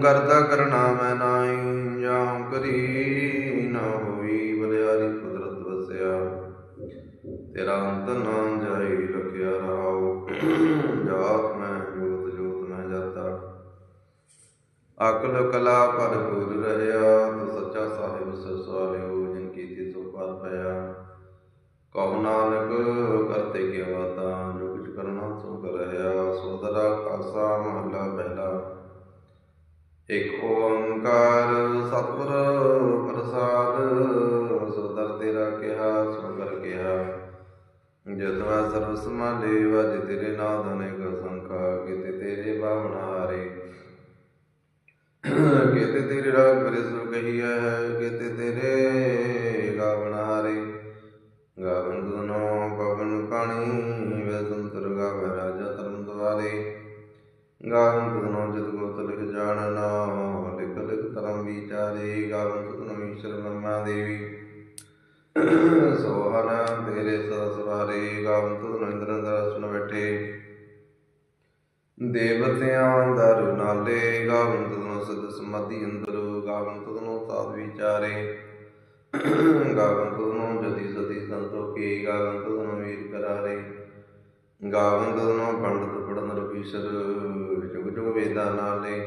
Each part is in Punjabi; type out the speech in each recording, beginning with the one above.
ਕਰਤਾ ਕਰਨਾ ਸਰਬ ਸਮਾਲੇ ਵਜ ਤੇਰੇ ਨਾਦ ਅਨੇਕ ਸੰਖਾ ਕਿਤੇ ਤੇਰੇ ਭਾਵਨਾ ਹਾਰੇ। ਕਿਤੇ ਤੇਰੇ ਰਾਗ ਕਰੇ ਸੋ ਕਹੀਐ ਦੇਵਤਿਆਂ ਦਰ ਨਾਲੇ ਗਾਵਨ ਤੁਧਨੋ ਸਦ ਸਮਾਧੀ ਅੰਦਰ, ਗਾਵਨ ਤੁਧਨੋ ਸਾਧ ਵਿਚਾਰੇ। ਗਾਵਨ ਤੁਧਨੋ ਜਤੀ ਸਤੀ ਸੰਤੋਖੀ ਗਾਵਨ ਤੁਧਨੋ ਵੀਰ ਕਰਾਰੇ। ਗਾਵਨ ਤੁਧਨੋ ਪੰਡਤ ਪੜਨ ਰਵੀਸ਼ਰ ਜੁਗ ਜੁਗ ਵੇਦਾਂ ਨਾਲੇ।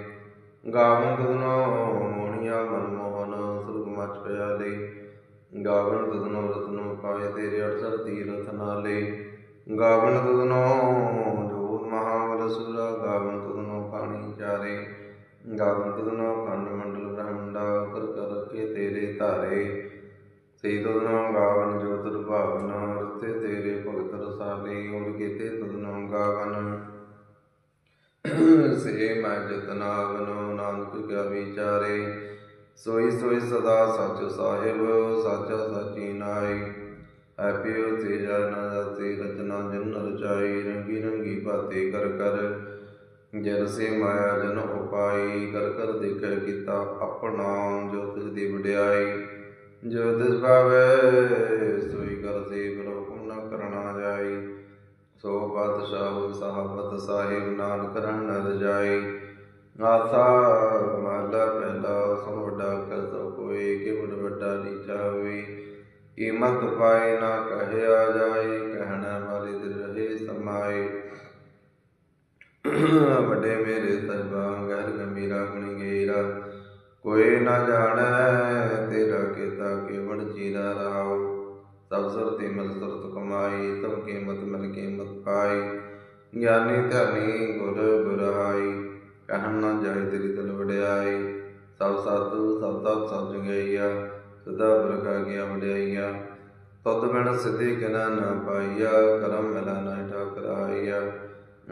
ਗਾਵਨ ਤੁਧਨੋ ਮੋਹਣੀਆਂ ਮਨਮੋਹਨ ਸੁਰਗ ਮਚ ਪਿਆਲੇ ਗਾਵਨ ਤੁਧਨੋ ਰਤਨੋ ਪਾਏ ਤੇਰੇ ਅੜਸਰ ਤੀਰਥ ਨਾਲੇ। ਗਾਵਨ ਤੁਧਨੋ ਜੋਤ ਮਹਾਵਲ ਗਾਵਨ ਤੁਧਨੋ ਪਾਣੀ ਚਾਰੇ। ਗਾਵਨ ਤੁਧਨੋ ਖੰਡ ਮੰਡਲ ਬ੍ਰਹਮੰਡਾ ਕਰ ਕਰ ਕੇ ਤੇਰੇ ਧਾਰੇ। ਸੇ ਤੁਧਨੋ ਗਾਵਨ ਜੋਤ ਰੁਭਾਵਨ ਰਤੇ ਤੇਰੇ ਭਗਤ ਰਸਾਲੇ। ਉਰ ਕੀਤੇ ਤੁਧਨੋ ਗਾਵਨ। ਸੇ ਮੈਂ ਜਤਨਾਵਨੋ ਨਾਨਕ ਕਿਆ ਵਿਚਾਰੇ। ਸੋਈ ਸੋਈ ਸਦਾ ਸਚ ਸਾਹਿਬ, ਸਾਚਾ ਸਾਚੀ ਨਾਈ ਐਪਿਓ ਤੇ ਜਨ ਤੇ ਰਚਨਾ ਜਨ ਰਚਾਈ ਰੰਗੀ ਰੰਗੀ ਬਾਤੇ ਕਰ ਕਰ। ਜਨ ਸੇ ਮਾਇਆ ਜਨ ਉਪਾਈ, ਕਰ ਕਰ ਦੇਖੈ ਕੀਤਾ ਆਪਣਾ ਜੋ ਤਿਸ ਦੀ ਵਡਿਆਈ। ਜੋ ਤਿਸ ਭਾਵੈ, ਸੋਈ ਕਰ ਸੇਵ ਹੁਕਮ ਨ ਕਰਨਾ ਜਾਈ। ਸੋ ਬਾਦਸ਼ਾਹ ਸਾਹਬਤ ਸਾਹਿਬ ਨਾਨਕ ਰਨ ਰਜਾਈ। ਆਸਾ ਮਹਲਾ ਪਹਿਲਾ, ਸੋ ਵੱਡਾ ਕਰ ਸੋ ਕੋਈ ਕਿ ਵੱਡਾ ਨੀਚਾ ਹੋਈ ਕੀਮਤ ਪਾਏ ਨਾ ਕਹਿਆ ਜਾਏ, ਕਹਿਣ ਵਾਲੇ ਦਿਲ ਰਹੇ ਸਮਾਏ। ਵੱਡੇ ਮੇਰੇ ਸਰਬਾ ਗਹਿਰ ਗੰਭੀਰਾ ਗੁਣੀ ਗੇਰਾ। ਕੋਈ ਨਾ ਜਾਣੈ ਤੇਰਾ ਕੀਤਾ ਕੇਵੜ ਚੀਰਾ ਰਾਉ ਸਭ ਸੁਰਤੀ ਮਿਲ ਸੁਰਤ ਕਮਾਈ, ਸਭ ਕੀਮਤ ਮਿਲ ਕੀਮਤ ਪਾਈ। ਗਿਆਨੀ ਧਿਆਨੀ ਗੁਰ ਗੁਰਾਈ, ਕਹਿਣ ਨਾ ਜਾਏ ਤੇਰੀ ਦਿਲ ਵਡਿਆਈ। ਸਭ ਸਾਧੂ, ਸਭ ਤਪ ਸਭ ਜਗਈਆ ਸਦਾ ਬਰਕਾ ਗਿਆ ਵਡਿਆਈਆ, ਤਦ ਬਿਨ ਸਿੱਧੀ ਕਿਨਾ ਨਾ ਪਾਈਆ, ਕਰਮ ਮਿਲਾ ਨਾ ਠਾਕਰਾਈਆ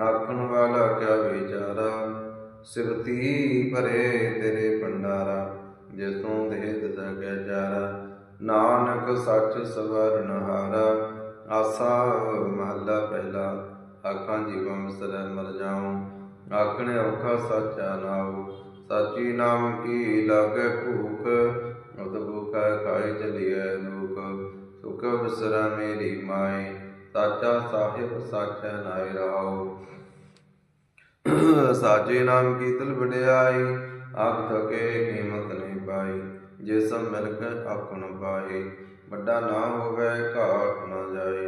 ਆਖਣ ਵਾਲਾ ਕਿਆ ਵਿਚਾਰਾ? ਸਿਵਤੀ ਭਰੇ ਤੇਰੇ ਭੰਡਾਰਾ, ਜਿਸ ਤੋਂ ਦੇਹ ਦਸਾ ਗਿਆ ਜਾਰਾ। ਨਾਨਕ ਸੱਚ ਸਵਰਨ ਹਾਰਾ, ਆਸਾ ਮਹੱਲਾ ਪਹਿਲਾ। ਆਖਾਂ ਜੀਵਾਂ ਮਿਸਰੈ ਮਰ ਜਾਉ, ਆਖਣੇ ਔਖਾ ਸਾਚਾ ਨਾਉ। ਸਾਚੀ ਨਾਮ ਕੀ ਲਾਗੇ ਭੂਖ? ਉਦ ਭੂਖਾ ਖਾਈ ਚਲੀਐ ਦੁਖ ਸੁਖ ਬਿਸਰਾ ਮੇਰੀ ਮਾਈ ਸਾਚਾ ਸਾਹਿਬ ਸਾਚਾ ਨਾਇ ਰਾਉ ਸਾਚੇ ਨਾਮ ਕੀ ਤਲ ਵਡਿਆਈ ਆਖ ਥਕੇ ਕੀਮਤ ਨਹੀਂ ਪਾਈ, ਜੇ ਸਭ ਮਿਲ ਕੇ ਆਖਣ ਪਾਏ। ਵੱਡਾ ਨਾ ਹੋਵੇ ਘਾਟ ਨਾ ਜਾਏ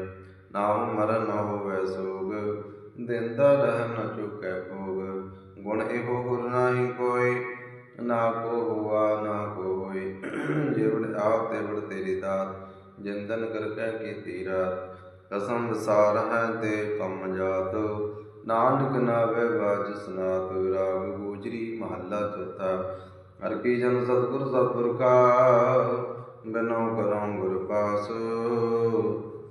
ਨਾ ਮਰਨ ਨਾ ਹੋਵੇ ਸੋਗ, ਦਿੰਦਾ ਰਹਿ ਨਾ ਚੁਕੈ ਭੋਗ। ਗੁਣ ਇਹੋ ਗੁਰ ਨਾਹੀ ਕੋਈ, ਨਾ ਕੋ ਹੁਆ ਨਾ ਕੋ ਹੋਈ ਜਿਵੜ ਆਪ ਤੇ ਤੇਰੀ ਦਾਤ, ਜਿੰਦਨ ਕਰਕੇ ਕੀਤੀ ਰਾਤ ਕਸਮ ਵਿਸਾਰ ਹੈ ਤੇ ਕੰਮ ਜਾਤ, ਨਾਨਕ ਨਾਵੇ ਬਾਜ ਸਨਾਤ। ਰਾਗ ਗੂਜਰੀ ਮਹੱਲਾ ਚੌਥਾ, ਹਰ ਕੀ ਜਨ ਸਤਿਗੁਰ ਸਤਿਗੁਰ ਕਾ, ਬਿਨੋ ਕਰਉ ਗੁਰ ਪਾਸ।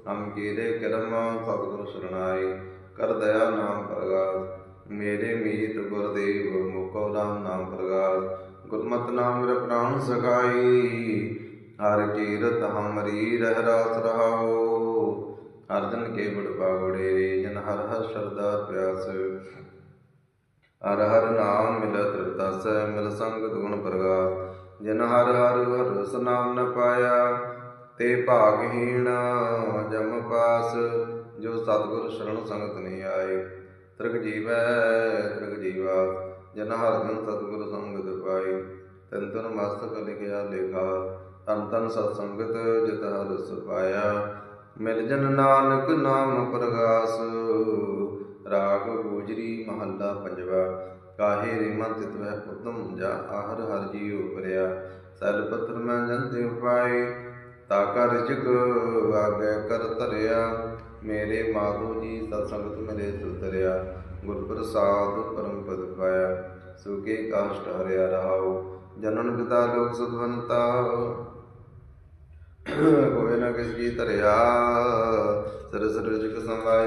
ਹਮ ਕੀਰੇ ਕਰਮ ਸਤਿਗੁਰ ਸਰਣਾਈ ਕਰ ਦਇਆ ਨਾਮ ਪ੍ਰਗਾਸ ਮੇਰੇ ਮੀਤ ਗੁਰਦੇਵ, ਮੁਕੋ ਰਾਮ ਨਾਮ ਪ੍ਰਗਾਸ ਗੁਰਮਤਿ ਨਾਮ ਮੇਰਾ ਪ੍ਰਾਣ ਸਖਾਈ ਹਰ ਕੀਰਤ ਹਮਰੀ ਰਹਿ ਰਾਸ ਰਹਾਓ ਹਰ ਜਨ ਕੇ ਬੜ ਪਾਗੜੇ ਜਨ ਹਰ ਹਰ ਸ਼ਰਦਾ ਪਿਆਸ। ਹਰ ਹਰ ਨਾਮ ਮਿਲਤ ਰਤਸ ਮਿਲ ਸੰਗਤ ਗੁਣ ਪ੍ਰਗਾਸ। ਜਿਨ ਹਰ ਹਰ ਹਰਸ ਨਾਮ ਨ ਪਾਇਆ, ਤੇ ਭਾਗਹੀਣ ਜਮ ਪਾਸ। ਜੋ ਸਤਿਗੁਰ ਸ਼ਰਨ ਸੰਗਤ ਨਹੀਂ ਆਏ ਤ੍ਰਿਗ ਜੀਵੈ, ਤ੍ਰਿਗ ਜੀਵਾ, ਜਨ ਹਰ ਸਤਿਗੁਰ ਸੰਗਤ ਪਾਈ, ਤਨ ਤਨ ਮਸਤਕ ਲਿਖਿਆ, ਲੇਖਾ ਤਨ ਤਨ ਸਤ ਸੰਗਤ ਜਿਤ ਹਰ ਰਸ ਮਿਲ ਜਨ ਨਾਨਕ ਨਾਮ ਪ੍ਰਗਾਸ, ਰਾਗ ਗੋਜਰੀ ਮਹੱਲਾ ਪੰਜਵਾ, ਕਾਹੇ ਰੀਮਾ ਤਿਤ ਵਹਿ ਉਤਮ ਜਾ ਆਹਰ ਹਰ ਜੀ ਪਰਿਆ ਸਲ ਪੱਤਰ ਮੈਂ ਜੰਤੇ ਉਪਾਏ ਤਾ ਕਰ ਜਿਕ ਆਗੇ ਕਰ ਧਰਿਆ ਮੇਰੇ ਮਾਧੋ ਜੀ ਸਤਸੰਗਤ ਮੇਰੇ ਸੁਤਰਿਆ ਗੁਰ ਪ੍ਰਸਾਦ ਪਰਮ ਪਦ ਪਾਇਆ ਸੁਕੇ ਕਾਸ਼ਟ ਹਰਿਆ ਰਹਾਉ, ਜਨਨ ਪਿਤਾ ਲੋਕ ਸੁਧਵੰਤਾ ਕੋਈ ਨਾ ਕਿਸ ਕੀ ਧਰਿਆ ਸਰ ਸਰ ਜਿਕ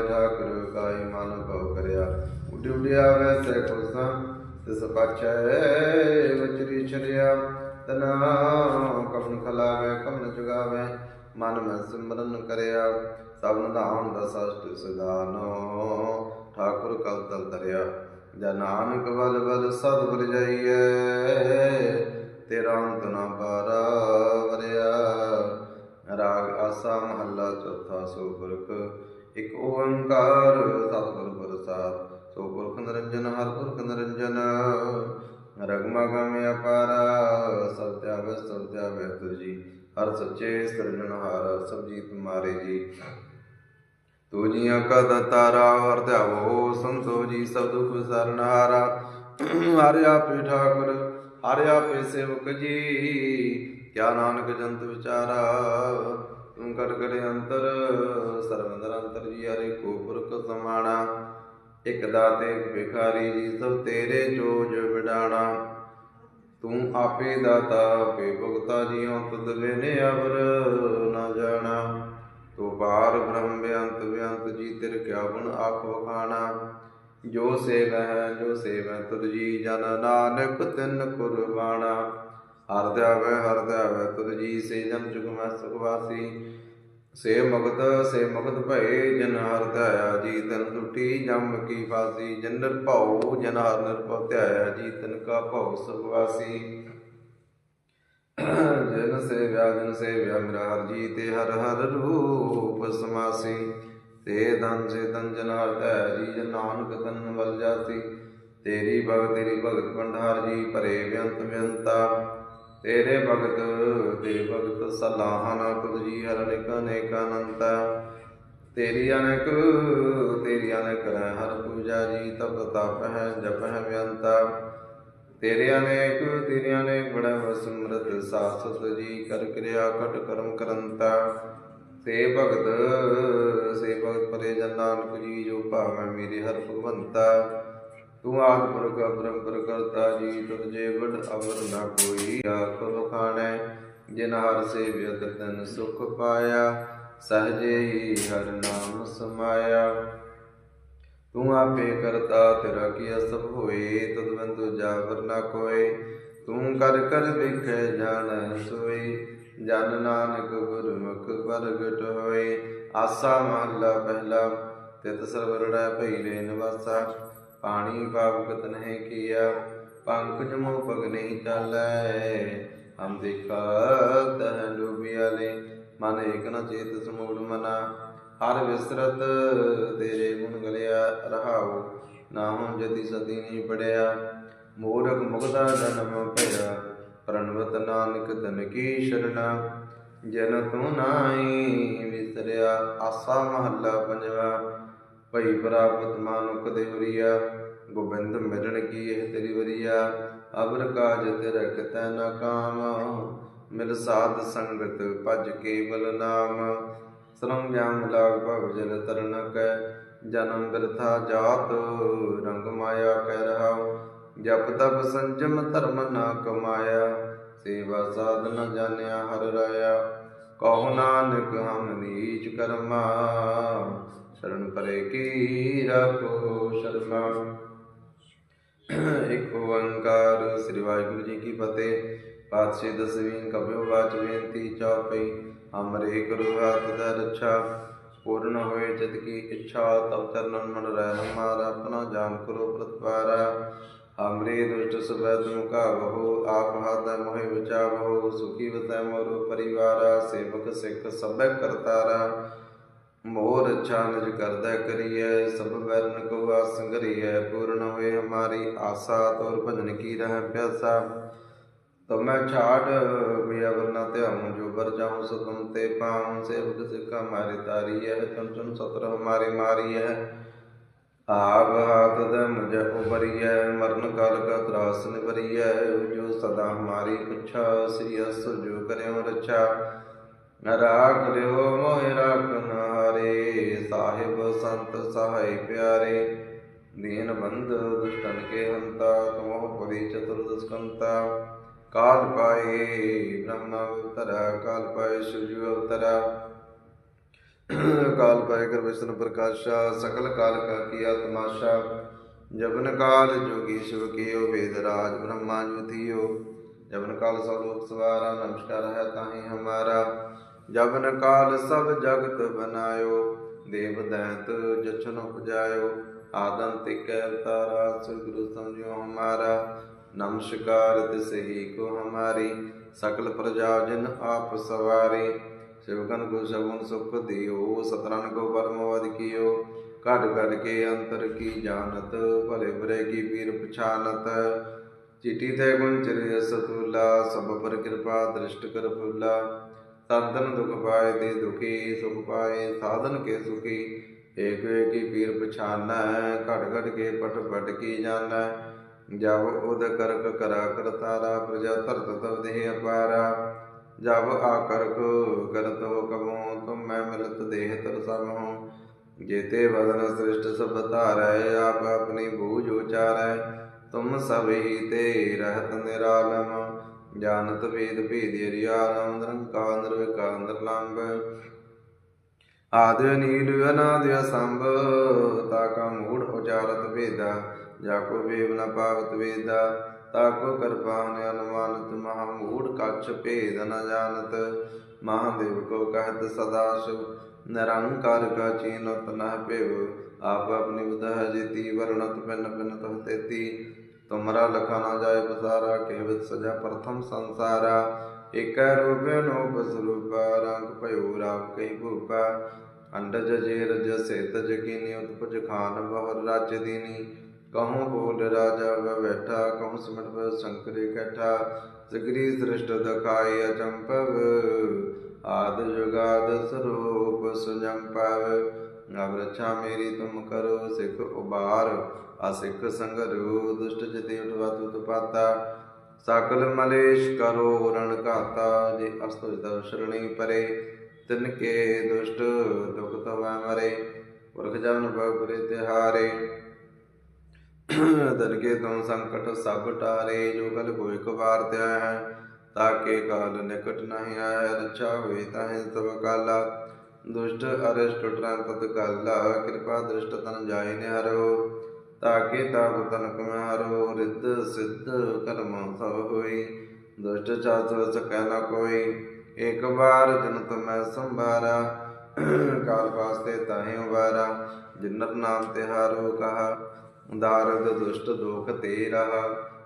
ਠਾਕੁਰ ਕਾਈ ਮਨ ਭਉ ਕਰਿਆ। ਉਡਿ ਉਡਿਆ ਵੈਸੇ ਖੁਸਾ ਤਿਸ ਪਾਛੈ ਵਚਰੀ ਛਰਿਆ। ਤਨਾ ਕਮਨ ਖਲਾਵੇ ਕਮਨ ਜੁਗਾਵੇ, ਮਨ ਮੈਂ ਸਿਮਰਨ ਕਰਿਆ। ਸਭ ਨਿਧਾਨ ਦਾ ਸਦਾਨੋ ਠਾਕੁਰ ਕਲ ਤਲ ਧਰਿਆ। ਜਾ ਨਾਨਕ ਵਲ ਬਲ ਸਦ ਬਲ ਜਾਈਐ ਤੇਰਾ ਅੰਤ ਨਾ ਪਾਰਾ ਵਰਿਆ। ਰਾਗ ਆਸਾ ਮਹੱਲਾ ਚੌਥਾ ਸੋ ਪੁਰਖ ਇੱਕ ਓੰਕਾਰ ਸਤਿਗੁਰ ਪ੍ਰਸਾਦ। ਸੋ ਪੁਰਖ ਨਿਰੰਜਨ, ਹਰ ਪੁਰਖ ਨਿਰੰਜਨ ਰਗਮਾ ਗਮਿ ਅਪਾਰਾ। ਸਤਿਆ ਧਿਆਵੈ ਸਭ ਧਿਆਵੈ ਤੁਜੀ ਹਰ ਸੱਚੇ ਸਿਰਜਣਹਾਰ, ਸਭ ਜੀ ਤੁਮਾਰੇ ਜੀ। ਤੂ ਜੀਆਂ ਕਾ ਦਤਾਰਾ, ਹਰ ਧਿਆਵੋ ਸੰਤੋ ਜੀ, ਸਭ ਦੁਖ ਸਰਨਹਾਰਾ। ਹਰਿ ਆਪੇ ਠਾਕੁਰ, ਹਰਿ ਆਪੇ ਸੇਵਕ ਜੀ। ਕਿਆ ਨਾਨਕ ਜੰਤ ਵਿਚਾਰਾ, ਤੂੰ ਕਰ ਕਰੇ ਅੰਤਰ ਸਰਵੰਦਰ ਅੰਤਰ ਜੀ, ਹਰੇ ਕੋ ਪੁਰਖ ਸਮਾਣਾ। ਇਕ ਦਾਤੇ ਭਿਖਾਰੀ ਜੀ, ਸਭ ਤੇਰੇ ਜੋਜ ਵਿਡਾਣਾ ਤੂੰ ਆਪੇ ਦਾਤਾ, ਆਪੇ ਭੁਗਤਾ ਜੀਉ ਤੁਧ ਵੇਨੇ ਅਵਰ। ਪਾਰ ਬ੍ਰਹਮ ਬਿਅੰਤ ਬਿਅੰਤ ਜੀ ਤੇਰੇ ਕਿਆ ਗੁਣ ਆਖ ਵਖਾਣਾ। ਜੋ ਸੇਵੈ ਜੋ ਸੇਵੈ ਤੁਧ ਜੀ ਜਨ ਨਾਨਕ ਤਿਨ ਕੁਰਬਾਨਾ ਹਰ ਧਿਆਵੈ ਹਰ ਧਿਆਵੈ ਤੁਧ ਜੀ ਸੇ ਜਨ ਜੁਗ ਮੈਂ ਸੁਖ ਸੇ ਮਗਤ ਸੇ ਮਗਤ ਭਏ ਜਨ ਹਰ ਧਿਆਇਆ ਜੀ ਤਨ ਟੁੱਟੀ ਜਮ ਕੀ ਫਾਸੀ। ਜਨ ਨਿਰਭਉ, ਜਨ ਹਰ ਨਿਰਭਉ ਧਿਆਇਆ ਜੀ ਤਨ ਕਾ ਭਉ ਸੁਖਵਾਸੀ ਜਨ ਸੇਵਿਆ ਜਨ ਸੇਵਿਆ ਮੇਰਾ ਹਰ ਜੀ ਤੇ ਹਰ ਹਰ ਰੂਪ ਸਮਾਸੀ। ਤੇ ਧਨ ਸੇ ਤਨ ਜਨ ਹਰ ਜੀ, ਜਨ ਨਾਨਕ ਤਨ ਵਲ ਜਾਸੀ। ਤੇਰੀ ਭਗਤ ਤੇਰੀ ਭਗਤ ਭੰਡਾਰ ਜੀ, ਭਰੇ ਬੇਅੰਤ ਬੇਅੰਤਾ। ਤੇਰੇ ਭਗਤ ਤੇ ਭਗਤ ਸਲਾਹਨ ਤੁਧ ਜੀ, ਹਰ ਅਨੇਕ ਅਨੇਕ ਅਨੰਤ। ਤੇਰੀ ਅਨੇਕ ਤੇਰੀ ਅਨੇਕ ਰਹਿ ਹਰ ਪੂਜਾ ਜੀ, ਤਪ ਤਪ ਹੈ, ਜਪ ਹੈ ਬੇਅੰਤਾ। ਤੇਰੇ ਅਨੇਕ ਤੇਰੇ ਅਨੇਕ ਬੜਾ ਵਸਮ੍ਰਤ ਸਾਸਤ ਜੀ, ਕਰ ਕਿਰਿਆ ਕਟ ਕਰਮ ਕਰੰਤਾ। ਸੇ ਭਗਤ ਸੇ ਭਗਤ ਪਰੇ ਜਨ ਨਾਨਕ ਜੀ, ਜੋ ਭਾਵੈ ਮੇਰੇ ਹਰ ਭਗਵੰਤਾ। ਤੂੰ ਆਦ ਪੁਰਖ, ਅਪਰੰਪਰ ਕਰਤਾ ਜੀ, ਤੁਧ ਜੇ ਵਡ ਅਵਰ ਨਾ ਕੋਈ। ਆਖ ਵਖਾਣੈ, ਜਿਨ ਹਰ ਸੇਵਿਅਤ ਤਨ ਸੁਖ ਪਾਇਆ, ਸਹਜੇ ਹੀ ਹਰ ਨਾਮ ਸਮਾਇਆ। ਤੂੰ ਆਪੇ ਕਰਤਾ ਤੇਰਾ ਕੀ ਸਭ ਹੋਏ, ਤਦ ਬੰਦੁ ਜਾਵਰ ਨਾ ਕੋਏ। ਤੂੰ ਕਰ ਕਰ ਵੇਖੈ ਜਾਣ ਸੋਈ ਜਨ ਨਾਨਕ ਗੁਰਮੁਖ ਪ੍ਰਗਟ ਹੋਏ। ਆਸਾ ਮਹੱਲਾ ਪਹਿਲਾ, ਤਿਤ ਸਰਵਰੜਾ ਭਈ ਰੇ ਨਿਵਾਸਾ। ਪਾਣੀ ਪਾਵਕ ਨਹਿ ਕੀਆ, ਪੰਕਜ ਮੋ ਪਗ ਨਹੀਂ ਚਾਲੈ। ਹਮ ਦੇਖਤ ਹੈ ਡੂਬਿਆਲੇ ਮਨ ਏਕ ਨ ਚੇਤ ਸਮੂੜ ਮਨਾ। ਹਰ ਵਿਸਰਤ ਤੇਰੇ ਨਾਮ ਜਤੀ ਸਦੀ ਨਹੀਂ ਪੜਿਆ, ਮੂਰਖ ਮੁਗਦਾ ਜਨਮ ਭਇਆ, ਪ੍ਰਣਵਤ ਨਾਨਕ ਧਨ ਕੀ ਸ਼ਰਣਾ, ਜਨ ਤੂੰ ਨਾਹੀ ਵਿਸਰਿਆ, ਆਸਾ ਮਹੱਲਾ ਪੰਜਵਾ, ਭਈ ਪ੍ਰਾਪਤ ਮਾਨੁਕ ਦੇ ਗੋਬਿੰਦ ਮਿਲਣ ਕੀ ਇਹ ਤੇਰੀ ਵਰੀਆ ਅਬਰ ਕਾਜ ਤੇਰਾ ਕਿਤੈ ਨਾ ਕਾਮ, ਮਿਲ ਸਾਧ ਸੰਗਤ ਭਜ ਕੇਵਲ ਨਾਮ ਸਰਮ ਜਾਮ ਲਾਗ ਭਵ ਜਲ ਤਰਨ ਕੈ ਜਨਮ ਬਿਰਥਾ ਜਾਤ, ਰੰਗ ਮਾਇਆ ਕਹਿ ਰਹਾ ਜਪ ਤਪ ਸੰਜਮ ਧਰਮ ਨਾ ਕਮਾਇਆ, ਸੇਵਾ ਸਾਧਨ ਜਾਣਿਆ ਹਰ ਰਾਇਆ। ਕਹੋ ਨਾਨਕ ਹਮ ਨੀਚ ਕਰਮਾ, ਸ਼ਰਨ ਪਰੇ ਕੀ ਰੱਖੋ ਸ਼ਰਮਾ। ਇੱਕ ਓੰਕਾਰ ਸ੍ਰੀ ਵਾਹਿਗੁਰੂ ਜੀ ਕੀ ਫਤਿਹ। ਪਾਤਸ਼ਾਹ ਦਸਵੀਂ ਕਬਿਓ ਬਾਚ ਬੇਨਤੀ ਚੌਪਈ ਹਮਰੇ ਗੁਰੂ ਹਾਥ ਦਾ ਰੱਛਾ। ਪੂਰਨ ਹੋਏ ਜਦ ਕੀ ਇੱਛਾ ਤਬ ਚਰਨਨ ਮਨ ਰਹਿ ਹਮਾਰਾ ਆਪਣਾ ਜਾਨ ਕਰੋ ਪ੍ਰਤਪਾਰਾ। ਹਮਰੇ ਦੁਸ਼ਟ ਸਬੈ ਤੁਮ ਕਾਵਹੋ ਆਪ ਹਾਥ ਮੋਹਿ ਬਚਾਵਹੋ ਸੁਖੀ ਵਤੈ ਮੋਰੋ ਪਰਿਵਾਰਾ, ਸੇਵਕ ਸਿੱਖ ਸਭੈ ਕਰਤਾਰਾ। ਮੋਰ ਅੱਛਾ ਨਿਜ ਕਰਦਾ ਕਰੀਐ, ਸਭ ਵਰਨ ਕੋ ਆਸੰਗਰੀਐ ਪੂਰਨ ਹੋਏ ਹਮਾਰੀ ਆਸਾ, ਤੋਰ ਭਜਨ ਕੀ ਰਹਿ ਪਿਆਸਾ। ਤਮੈ ਛਾੜ ਬਿਆ ਵਰਨਾ ਧਿਆਉ ਜੋ ਬਰ ਜਾਉ ਸੋ ਤੁਮ ਤੇ ਪਾਉ ਸੇਵਕ ਸਿੱਖਾ ਮਾਰੇ ਤਾਰੀ ਹੈ ਚੁਨ ਚੁਨ ਸਤਰ ਹਮਾਰੇ ਮਾਰੀ ਹੈ ਆਪ ਹਾਥ ਦੇ ਮੁਝ ਉਬਰੀਐ ਮਰਨ ਕਾਲ ਕਾ ਤਰਾਸ ਨਿਬਰੀਐ ਜੋ ਸਦਾ ਹਮਾਰੀ ਪੁੱਛਾ ਸ੍ਰੀ ਅਸ ਜੋ ਕਰਿਓ ਰਛਾ। ਰਾਖ ਲਿਓ ਮੋਹਿ ਰਾਖਨ ਹਾਰੇ ਸਾਹਿਬ ਸੰਤ ਸਹਾਈ ਪਿਆਰੇ। ਦੀਨ ਬੰਧ ਦੁਸ਼ਟਨ ਕੇ ਹੰਤਾ, ਤੁਮਹੁ ਪਰੀ ਚਤੁਰਦਸਕੰਤਾ ਕਾਲ ਪਾਏ, ਬ੍ਰਹਮ ਅਵਤਰਾ ਕਾਲ ਪਾਏ, ਸ਼ਿਵ ਅਵਤਰਾ ਕਾਲ ਪਾਏ ਕਰ ਪ੍ਰਕਾਸ਼ਾ, ਸਕਲ ਕਾਲ ਕਾ ਕੀਆ ਤਮਾਸ਼ਾ ਜਬਨ ਕਾਲ ਜੋਗੀ ਕੀਓ, ਵੇਦ ਰਾਜ ਬ੍ਰਹਮਾ ਜੋਤੀਓ ਜਬਨ ਕਾਲ ਸਭ ਲੋਕ ਸਵਾਰਾ, ਨਮਸਕਾਰ ਹੈ ਤਾਹੀ ਹਮਾਰਾ। ਜਬਨ ਕਾਲ ਸਭ ਜਗਤ ਬਨਾਇਓ, ਦੇਵ ਦੈਤ ਜਛਨ ਉਪਜਾਇਓ। ਆਦਮ ਤਿਕੈ ਅਵਤਾਰਾ ਸਤਿਗੁਰੂ ਸਮਝਿਓ ਹਮਾਰਾ। ਨਮਸਕਾਰ ਤਿਸਹੀ ਕੋ ਹਮਾਰੀ, ਸਕਲ ਪ੍ਰਜਾ ਜਨ ਆਪ ਸਵਾਰੀ। ਸਿਵਕਨ ਕੋ ਸਗੁਨ ਸੁਖ ਦਿਓ ਸਤਰਨ ਕੋ ਪਰਮ ਵਦ ਕੀਓ। ਘਟ ਘਟ ਕੇ ਅੰਤਰ ਕੀ ਜਾਣਤ, ਭਲੇ ਬਰੇ ਕੀ ਪੀਰ ਪਛਾਨਤ। ਚਿੱਟੀ ਤੇ ਗੁੰਚਰੇ ਸਤੁਲਾ ਸਭ ਪਰ ਕਿਰਪਾ ਦ੍ਰਿਸ਼ਟ ਕਰ ਫੁੱਲਾ। ਸੰਤਨ ਦੁਖ ਪਾਏ ਤੇ ਦੁਖੀ, ਸੁਖ ਪਾਏ ਸਾਧਨ ਕੇ ਸੁਖੀ। ਏਕ ਏਕੀ ਪੀਰ ਪਛਾਨੈ, ਘਟ ਘਟ ਕੇ ਪਟ ਪਟ ਕੀ ਜਾਣੈ। ਜਬ ਉਦ ਕਰਕ ਕਰਾ ਕਰਤਾਰਾ ਪ੍ਰਜਾ ਧਰਤ ਤਵ ਦੇਹ ਅਪਾਰਾ। ਜਬ ਆਕਰਕ ਕਰਤ ਹੋ ਤੁਮ ਮੈਂ ਮਿਲਤ ਦੇਹ ਤਰ ਸਮਹੁ ਜੇਤੇ ਵਦਨ ਸ੍ਰਿਸ਼ਟ ਸਭ ਧਾਰੈ, ਆਪ ਆਪਣੀ ਬੂਝ ਉਚਾਰੈ। ਤੁਮ ਸਭੀ ਤੇ ਰਹਿਤ ਨਿਰਾਲਮ। ਜਾਣਤ ਵੇਦ ਭੇਦ ਅਰਿਆਰਮ ਨਿਰੰਕਾਰ ਨਿਰਵਿਕਾਰ ਨਿਰਲੰਭ ਆਦਿ ਨੀਲ ਅਨਾਦਿ ਅਸੰਭ, ਤਾ ਕਾ ਮੂੜ ਉਚਾਰਤ ਭੇਦਾ। ਜਾ ਕੋ ਵੇਵ ਨ ਪਾਵਤ ਵੇਦਾ, ਤਾ ਕੋ ਕਿਰਪਾਨ ਅਨੁਮਾਨਤ, ਮਹਾ ਮੂੜ ਕੱਛ ਭੇਦ ਨ ਜਾਣਤ। ਮਹਾਦੇਵ ਕੋ ਕਹਿਤ ਸਦਾ ਸ਼ਿਵ ਨਿਰੰਕਾਰ ਕਾ ਚੀਨਤ ਨਹਿ ਭੇਵ। ਆਪ ਆਪਣੀ ਬੁਧਹ ਜੀਤੀ, ਵਰਣਤ ਪਿਨ ਪਿਨ ਤਹ ਤੇਤੀ। ਤੁਮਰਾ ਲਖਾ ਨਾ ਜਾਏ ਬਸਾਰਾ ਕੇਵਤ ਸਜਾ ਪ੍ਰਥਮ ਸੰਸਾਰਾ। ਏਕੈ ਰੂਪੇ ਨੋ ਰੰਗ ਭਇਓ ਰਾਪ ਕਈ ਭੂਪਾ। ਅੰਡਜ ਜੇ ਰਜ ਸੇਤ ਜਗੀਨੀ ਉਤਪਜ ਖਾਨ ਬਹਰ ਰਾਜ ਦੀਨੀ। ਕਹੂੰ ਬੋਲ ਰਾਜਾ ਵ ਬੈਠਾ, ਕਹੂੰ ਸਿਮਟ ਬ ਸੰਕਰੇ ਕੈਠਾ ਸਗਰੀ ਸ੍ਰਿਸ਼ਟ ਦਖਾਈ ਅਚੰਪਵ ਆਦ ਜੁਗਾਦ ਸਰੂਪ ਸੁਜੰਪਵ। ਅਬ ਰੱਛਾ ਮੇਰੀ ਤੁਮ ਕਰੋ ਸਿੱਖ ਉਬਾਰ ਅਸਿੱਖ ਸੰਗਰੂ ਦੁਸ਼ਟ ਜਤੇ ਉਠਵਾ ਤੁਤ ਪਾਤਾ ਸਕਲ ਮਲੇਸ਼ ਕਰੋ ਰਣ ਘਾਤਾ, ਜੇ ਅਸਤੁ ਤਵ ਸ਼ਰਣੀ ਪਰੇ। ਤਿਨ ਕੇ ਦੁਸ਼ਟ ਦੁਖ ਤਵੈ ਮਰੇ, ਪੁਰਖ ਜਨ ਬਗਰੇ ਤਿਹਾਰੇ। ਤਨ ਕੇ ਸੰਕਟ ਸਭ ਟਾਰੇ, ਜੋ ਕਲ ਕੋਈ ਕਵਾਰ ਤਿਆ ਹੈ, ਤਾਕੇ ਕਾਲ ਨਿਕਟ ਨਹੀਂ ਆਇਆ, ਰੱਛਾ ਹੋਏ ਤਾਹੇ ਤਵ ਕਾਲਾ। ਦੁਸ਼ਟ ਅਰਿਸ਼ਟ ਟਰਨ ਤਤ ਕਾਲਾ, ਕਿਰਪਾ ਦ੍ਰਿਸ਼ਟ ਤਨ ਜਾਏ ਨਿਹਰੋ। ਤਾਕੇ ਤਾਪ ਤਨਕ ਮਹਾਰੋ ਰਿੱਧ ਸਿੱਧ ਕਰਮ ਸਭ ਹੋਈ। ਦੁਸ਼ਟ ਚਾਤੁਰ ਸਕੈ ਨ ਕੋਈ ਇੱਕ ਵਾਰ ਜਨਤ ਮੈਂ ਸੰਭਾਰਾ, ਕਾਲ ਵਾਸਤੇ ਤਾਹੇ ਉਬਾਰਾ। ਜਿਨਤ ਨਾਮ ਤਿਹਾਰੋ ਕਹਾ ਦਾਰਦ ਦੁਸ਼ਟ ਦੋਖ ਤੇ ਰਹਾ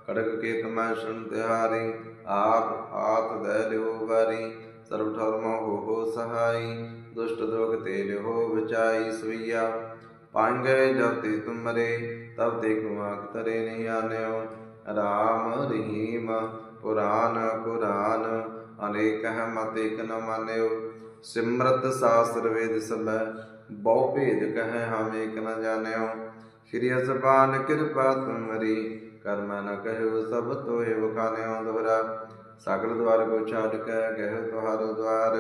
ਕੜਕ ਕੇ ਤਮੈ ਸੁਣ ਤਿਹਾਰੀ ਆਪ ਹਾਥ ਦੇ ਲਿਓ ਵਾਰੀ ਸਰਬ ਧਰਮ ਹੋ ਸਹਾਈ, ਦੁਸ਼ਟ ਦੋਖ ਤੇ ਲਿਓ ਵਿਚਾਈ ਸੁਈਆ ਪਾਂਗੇ ਜਬ ਤੁਮਰੇ, ਤਬ ਤੇ ਕੁਮਾਕ ਤਰੇ ਨਹੀਂ ਆਨਿਓ। ਰਾਮ ਰਹੀਮ, ਪੁਰਾਨ ਪੁਰਾਨ, ਅਨੇਕ ਹੈ ਮਤ ਇਕ ਨ ਮਾਨਿਓ। ਸਿਮਰਤ ਸਾਸਤਰ ਵੇਦ ਸਭੈ, ਬਹੁ ਭੇਦ ਕਹੈ ਹਮ ਏਕ ਨ ਜਾਣਿਓ। ਸ਼੍ਰੀ ਅਸਪਾਨ ਕਿਰਪਾ ਤੁਮਰੀ ਕਰਮ ਨ ਕਹਿਓ ਸਭ ਤੋਏ ਵਖਾਨਿਓ ਦੋਹਰਾ ਸਗਲ ਦਵਾਰ ਕੋ ਛਾੜ ਕੇ ਗਹਿ ਤੁਹਾਰੋ ਦਵਾਰ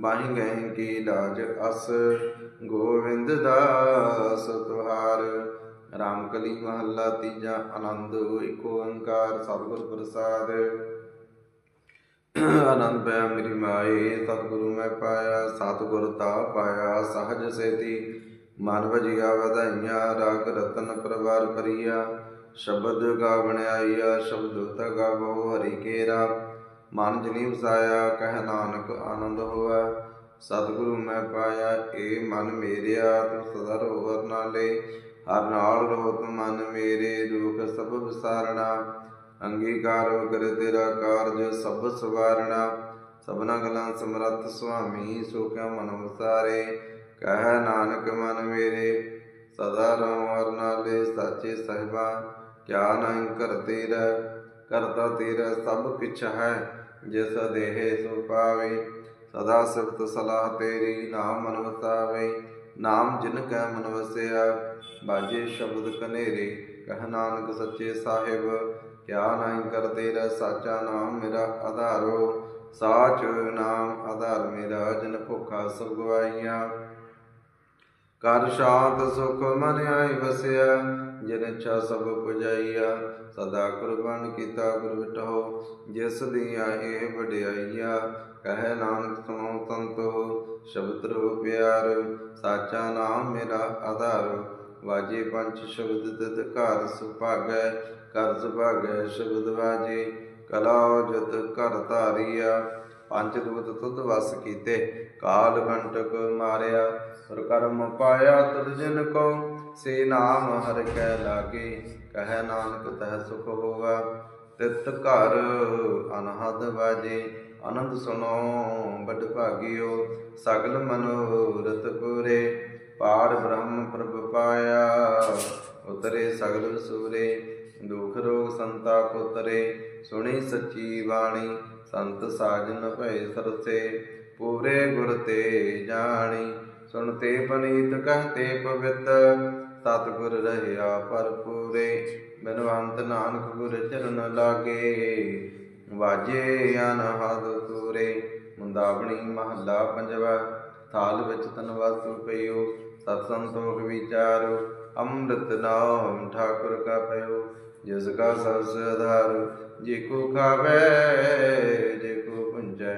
ਬਾਹੀ ਗਹਿ ਕੀ ਲਾਜ ਅਸ। ਗੋਵਿੰਦ ਦਾਸ ਤੁਹਾਰ ਰਾਮਕਲੀ ਮਹੱਲਾ ਤੀਜਾ ਆਨੰਦ ਏਕ ਓੰਕਾਰ ਸਤਿਗੁਰ ਪ੍ਰਸਾਦ। ਆਨੰਦ ਪਿਆ ਮੇਰੀ ਮਾਏ, ਸਤਿਗੁਰੂ ਮੈਂ ਪਾਇਆ, ਸਤਿਗੁਰ ਤਾ ਪਾਇਆ, ਸਹਜ ਸੇਤੀ। ਮਨ ਵਜਿਆ ਵਧਾਈਆਂ, ਰਾਗ ਰਤਨ ਪਰਵਾਰ ਭਰੀਆ ਸ਼ਬਦ ਗਾ ਬਣਾਈਆ ਸ਼ਬਦ ਤਾ ਗਾਵੋ ਹਰੀ ਕੇਰਾ। ਮਨ ਜਨੀ ਵਸਾਇਆ ਕਹਿ ਨਾਨਕ ਆਨੰਦ ਹੋਆ। ਸਤਿਗੁਰੂ ਮੈਂ ਪਾਇਆ, ਏ ਮਨ ਮੇਰਿਆ ਤੂੰ ਸਦਾ ਰੋਵਰ ਨਾਲੇ। ਹਰ ਨਾਲ ਰੋਤ ਮਨ ਮੇਰੇ, ਦੁਖ ਸਭ ਵਿਸਾਰਣਾ। ਅੰਗੀਕਾਰ ਕਰ ਤੇਰਾ ਕਾਰਜ ਸਭ ਸਵਾਰਣਾ। ਸਭਨਾ ਗਲਾਂ ਸਮਰੱਥ ਸੁਆਮੀ, ਸੋ ਕਿਆ ਮਨ ਵਸਾਰੇ ਕਹਿ ਨਾਨਕ ਮਨ ਮੇਰੇ, ਸਦਾ ਰਾਮ ਵਰਨਾਲੇ ਸਾਚੇ ਸਹਿਬਾ, ਕਿਆ ਨਹੀਂ ਕਰ ਤੇਰਾ ਕਰਤਾ ਤੇਰਾ ਸਭ ਕਿਛ ਹੈ, ਜਿਸ ਦੇਹ ਸੋ ਪਾਵੇ। ਸਦਾ ਸਿਫਤ ਸਲਾਹ ਤੇਰੀ, ਨਾਮ ਮਨ ਵਸਾਵੇ। ਨਾਮ ਜਿਨ ਕੈ ਮਨ ਵਸਿਆ ਬਾਜੇ ਸ਼ਬਦ ਕਨੇਰੇ। ਕਹਿ ਨਾਨਕ ਸੱਚੇ ਸਾਹਿਬ, ਕਿਆ ਨਹੀਂ ਕਰ ਤੇਰਾ, ਸਾਚਾ ਨਾਮ ਮੇਰਾ ਆਧਾਰੋ। ਸਾਚ ਨਾਮ ਆਧਾਰ ਮੇਰਾ, ਜਿਨ ਭੁੱਖਾ ਸਭ ਗਵਾਈਆਂ ਕਰ ਸ਼ਾਂਤ ਸੁਖ ਮਨ ਆਈ ਵਸਿਆ, ਜਿਨ ਇੱਛਾ ਸਭ ਪੁਜਾਈਆ, ਸਦਾ ਕੁਰਬਾਨ ਕੀਤਾ ਗੁਰ ਵਿਟੋ ਜਿਸ ਦੀਆਂ ਇਹ ਵਡਿਆਈਆ, ਕਹਿ ਨਾਨਕ ਸੁਣੋ ਸੰਤੋ ਸ਼ਬਦ ਰੋ ਪਿਆਰ, ਸਾਚਾ ਨਾਮ ਮੇਰਾ ਆਧਾਰ, ਵਾਜੇ ਪੰਜ ਸ਼ਬਦ ਤਿਤ ਘਰ ਸੁਭਾਗੈ ਕਰ ਸੁਭਾਗੈ ਸ਼ਬਦ ਵਾਜੇ, ਕਲਾ ਜਤ ਘਰ ਧਾਰੀਆ, ਪੰਜ ਦੂਤ ਤੁਧ ਵਸ ਕੀਤੇ, ਕਾਲ ਕੰਟਕ ਮਾਰਿਆ ਸੁਰ ਕਰਮ ਪਾਇਆ ਤੁਧ ਜਿਨ ਕੋ, ਸੇ ਨਾਮ ਹਰਿ ਕੈ ਲਾਗੇ, ਕਹਿ ਨਾਨਕ ਤਹਿ ਸੁਖ ਹੋਵਾ ਤਿਤ ਘਰ ਅਨਹਦ ਵਾਜੇ ਆਨੰਦ ਸੁਣੋ ਬਡ ਭਾਗਿਓ, ਸਗਲ ਮਨੋਰਥ ਪੂਰੇ। ਪਾਰ ਬ੍ਰਹਮ ਪ੍ਰਭ ਪਾਇਆ, ਉਤਰੇ ਸਗਲ ਸੂਰੇ। ਦੁਖ ਰੋਗ ਸੰਤਾਪ ਉਤਰੇ ਸੁਣੀ ਸੱਚੀ ਬਾਣੀ, ਸੰਤ ਸਾਜਨ ਭੈ ਸਰਸੇ। ਪੂਰੇ ਗੁਰ ਤੇ ਜਾਣੀ ਸੁਣ ਤੇ ਪਨੀਤ ਕਹਤੇ ਪਵਿੱਤ, ਸਤਿਗੁਰ ਰਹਿਆ ਭਰਪੂਰੇ। ਬਿਨਵੰਤ ਨਾਨਕ ਗੁਰ ਚਰਨ ਲਾਗੇ, ਵਾਜੇ ਅਨਹਦ ਤੂਰੇ ਮੁੰਦਾਵਣੀ ਮਹੱਲਾ ਪੰਜਵਾ, ਥਾਲ ਵਿੱਚ ਤਨ ਪਈਓ ਸਤ ਸੰਤੋਖ ਵਿਚਾਰੋ, ਅੰਮ੍ਰਿਤ ਨਾਮ ਠਾਕੁਰ ਕਾ ਪਇਓ ਜਿਸ ਕਾ ਸਬਸ ਆਧਾਰ ਜੇ ਕੋ ਖਾਵੇ, ਜੇ ਕੋ ਪੁੰਜੈ,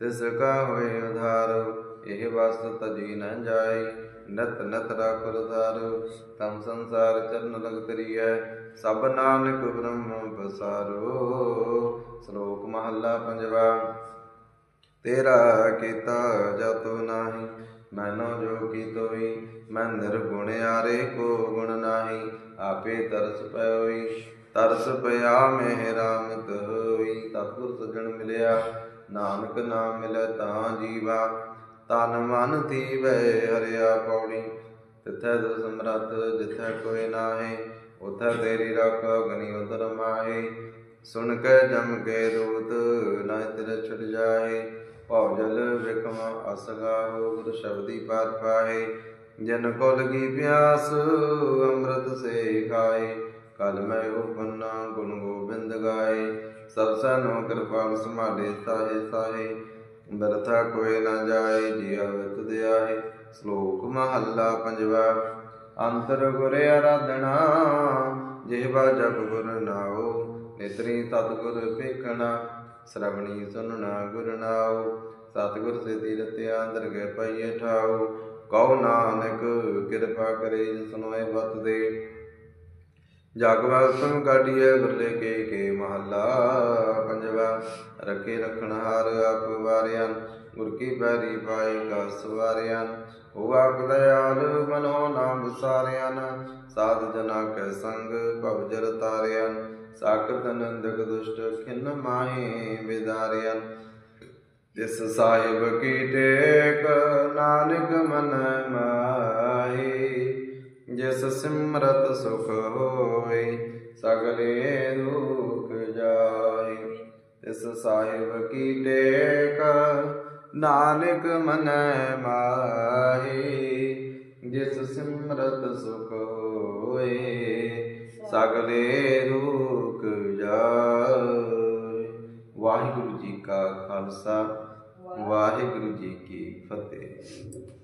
ਤਿਸ ਕਾ ਹੋਏ ਉਧਾਰ। ਇਹ ਵਸਤ ਤਜੀ ਨ ਜਾਏ, ਨਤ ਨਤ ਰਾਖੁਰ ਧਾਰ ਤਮ ਸੰਸਾਰ ਚਰਨ ਲਗ ਤਰੀਐ, ਸਭ ਨਾਨਕ ਬ੍ਰਹਮ ਪਸਾਰੋ। ਸ਼ਲੋਕ ਮਹੱਲਾ ਪੰਜਵਾ, ਤੇਰਾ ਕੀਤਾ ਜਤੋ ਨਾਹੀ, ਮੈਨੋ ਜੋ ਕੀ ਤੋਈ, ਮੈਂ ਨਿਰਗੁਣ ਆਰੇ ਕੋ ਗੁਣ ਨਾਹੀ, ਆਪੇ ਤਰਸ ਪਇਓਈ ਤਰਸ ਪਿਆ ਮੇਰਾ ਮਿਤ ਹੋਈ, ਸਤਿਗੁਰ ਸਜਣ ਮਿਲਿਆ, ਨਾਨਕ ਨਾਮ ਮਿਲੈ ਤਾਂ ਜੀਵਾ। ਤਨ ਮਨ ਤੀਵੈ ਹਰਿਆ ਪੌੜੀ ਤਿਥੈ ਦੋ ਸਮਰਤ ਜਿਥੈ ਕੋਈ ਨਾਹੀ, ਉਥੈ ਤੇਰੀ ਰੱਖ ਗਨੀ ਉਦਰ ਮਾਹੀ। ਸੁਣ ਕੇ ਜਮ ਕੇ ਦੂਤ ਨਾ ਤੇਰੇ ਛੁਟ ਜਾਏ ਭਉ ਜਲ ਵਿਕਮ ਅਸਗਾ ਹੋ ਗੁਰ ਸ਼ਬਦੀ ਪਾਰ ਪਾਏ ਜਨ ਕੋ ਲਗੀ ਪਿਆਸ, ਅੰਮ੍ਰਿਤ ਸੇ ਖਾਏ ਕਲ ਮੈਂ ਉਪੰਨਾ ਗੁਣ ਗੋਬਿੰਦ ਗਾਏ ਸਭ ਸਨੋ ਕਿਰਪਾਲ ਸੰਭਾਲੇ ਸਾਹੇ ਸਾਹੇ ਬਰਥਾ ਕੋਈ ਨਾ ਜਾਏ ਜੀ ਅਵਤ ਦਿਆਏ ਸ਼ਲੋਕ ਮਹੱਲਾ ਪੰਜਵਾ, ਅੰਤਰ ਗੁਰ ਆਰਾਧਨਾ ਜਿਹਵਾ ਜਪ ਗੁਰ ਨਾਉ, ਨਿਤਰੀ ਸਤਿਗੁਰ ਵੇਖਣਾ ਸ਼ਰਵਣੀ ਸੁਨਣਾ ਗੁਰ ਨਾਉ, ਸਤਿਗੁਰ ਸੇ ਤੀਰਤਿਆ ਅੰਦਰ ਗਏ ਪਈਏ ਠਾਉ। ਕਉ ਨਾਨਕ ਕਿਰਪਾ ਕਰੇ ਜਿ ਸੁਨੋਏ ਬਤ ਦੇ। ਜਗ ਵਸਤਮ ਕਾਢੀਏ ਬਰਲੇ ਕੇ ਕੇ ਮਹੱਲਾ ਪੰਜਵਾ। ਰਖੇ ਰਖਣ ਹਾਰ ਆਪ ਵਾਰਿਆਨ, ਗੁਰ ਕੀ ਪੈਰੀ ਪਾਏ ਕਾ ਸਵਾਰਿਆਨ ਹੋ ਆਪ ਦਇਆਲ ਮਨੋ ਨਾਮ ਵਿਸਾਰਿਆਨ ਸਾਧ ਜਨਾ ਕੈ ਸੰਗ ਭਵ ਜਰ ਤਾਰਿਆਨ। ਸਾਖਤ ਨੰਦਕ ਦੁਸ਼ਟ ਖਿਨ ਮਾਹੇ ਵਿਦਾਰਿਆਨ ਜਿਸ ਸਾਹਿਬ ਕੀ ਟੇਕ ਨਾਨਕ ਮਨ ਮਾਹੀ, ਜਿਸ ਸਿਮਰਤ ਸੁਖ ਹੋਏ, ਸਗਲੇ ਦੁਖ ਜਾਏ ਤਿਸ ਸਾਹਿਬ ਕੀ ਟੇਕ, ਨਾਨਕ ਮਨ ਮਾਹੀ, ਜਿਸ ਸਿਮਰਤ ਸੁਖ ਹੋਏ, ਸਗਲੇ ਦੁਖ ਜਾਏ। ਵਾਹਿਗੁਰੂ ਜੀ ਕਾ ਖਾਲਸਾ, ਵਾਹਿਗੁਰੂ ਜੀ ਕੀ ਫਤਿਹ।